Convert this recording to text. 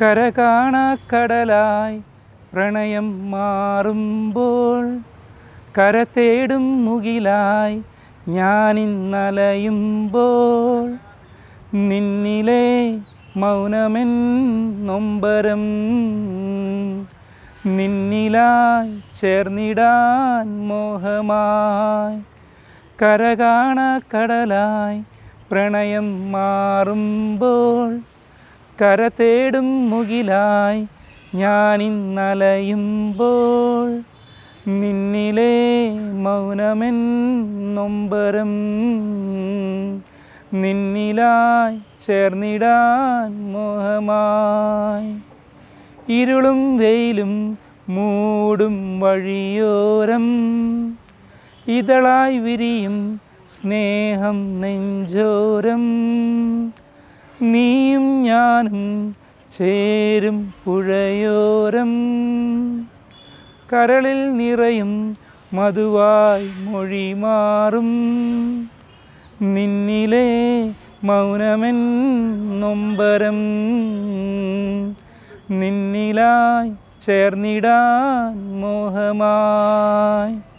കര കാണാക്കടലായി പ്രണയം മാറുമ്പോൾ കര തേടും മുകിലായി ഞാനിന്നലയുമ്പോൾ നിന്നിലെ മൗനമെൻ നൊമ്പരം നിന്നിലായി ചേർന്നിടാൻ മോഹമായി കര കാണാക്കടലായി പ്രണയം മാറുമ്പോൾ കര തേടും മുകിലായി ഞാനിന്നലയുമ്പോൾ നിന്നിലെ മൗനമെൻ നൊമ്പരം നിന്നിലായി ചേർന്നിടാൻ മോഹമായി. ഇരുളും വെയിലും മൂടും വഴിയോരം ഇതളായി വിരിയും സ്നേഹം നെഞ്ചോരം നീയും ഞാനും ചേരും പുഴയോരം. കരളിൽ നിറയും മധുവായി മൊഴി മാറും. നിന്നിലെ മൗനമെൻ നൊമ്പരം. നിന്നിലായി ചേർന്നിടാൻ മോഹമായി.